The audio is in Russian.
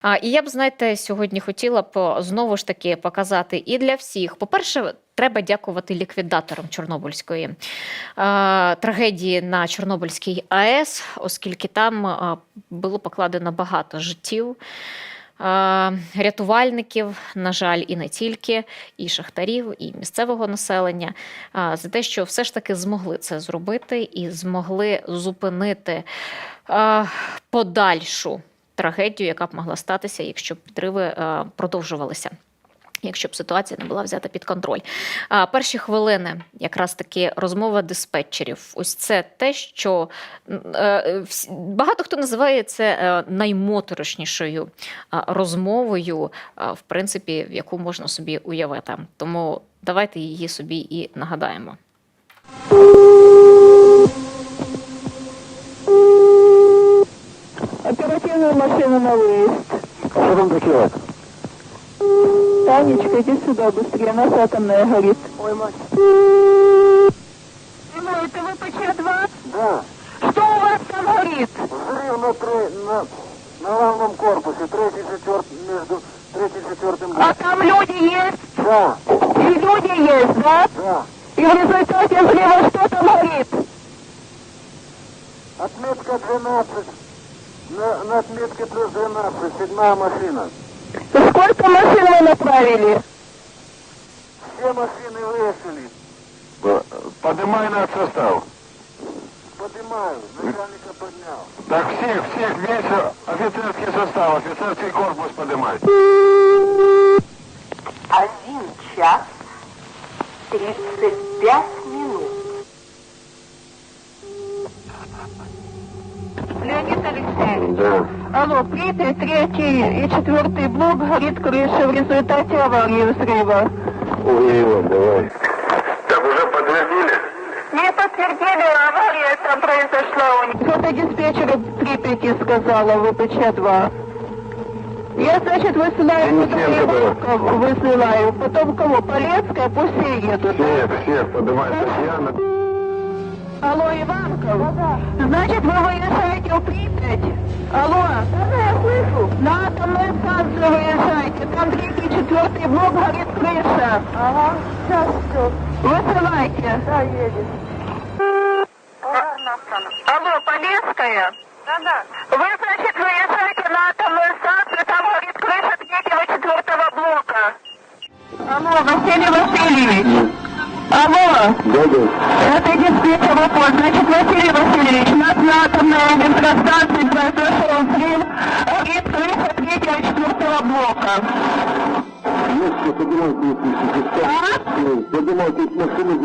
А, і я б, знаєте, сьогодні хотіла б знову ж таки показати і для всіх. По-перше, треба дякувати ліквідаторам Чорнобильської е, трагедії на Чорнобильській АЕС, оскільки там е, було покладено багато життів. Рятувальників, на жаль, і не тільки, і шахтарів, і місцевого населення, за те, що все ж таки змогли це зробити і змогли зупинити подальшу трагедію, яка б могла статися, якщо б підриви е, продовжувалися. Якщо б ситуація не була взята під контроль. А, перші хвилини, якраз таки розмова диспетчерів. Ось це те, що е, багато хто називає це е, наймоторошнішою розмовою, в принципі, в яку можна собі уявити. Тому давайте її собі і нагадаємо. Оперативную машину на выезд. Что там таке? Танечка, иди сюда быстрее, у нас атомная горит. Ой, мать. Ему, это вы ПЧ-2? Да, Что у вас там горит? взрыв на, тре- на, на главном корпусе, третий, четвертый, между третьим и четвертым А там люди есть? Да, И люди есть, да? да. И в результате взрыва что там горит? Отметка 12. На, на отметке плюс 12, седьмая машина. Сколько машин вы направили? Все машины выехали. Поднимай на состав. Поднимаю, начальника поднял. Так всех, всех, весь офицерский состав, офицерский корпус поднимай. Один час тридцать пять минут. Да. Алло, Припять, третий и четвертый блок горит крыша в результате аварии взрыва. Ой, давай. Так уже подтвердили? Не подтвердили, авария там произошла у них. Это диспетчер Припяти сказала, ВПЧ-2. Я, значит, высылаю была. кого высылаю. Потом кого? Полецкая, пусть все едут. Всех, всех поднимай. Татьяна. Алло, Иванков? Значит, вы выезжаете в Припять? Алло? Да, я слышу. На атомную станцию выезжаете. Там третий, четвертый блок горит крыша. Ага, сейчас все. Высылайте. Да, едет. Алло, Полесская? Да, да. Вы, значит, выезжаете на атомную станцию, там горит крыша третьего, четвертого блока. Алло, Василий Васильевич. Алло. Да, да. Это диспетчер УПО. Значит, Василий Васильевич, на атомной электростанции произошел взрыв, горит крыша третьего и четвертого блока. Ну, все, поднимай, А? поднимай, тут машины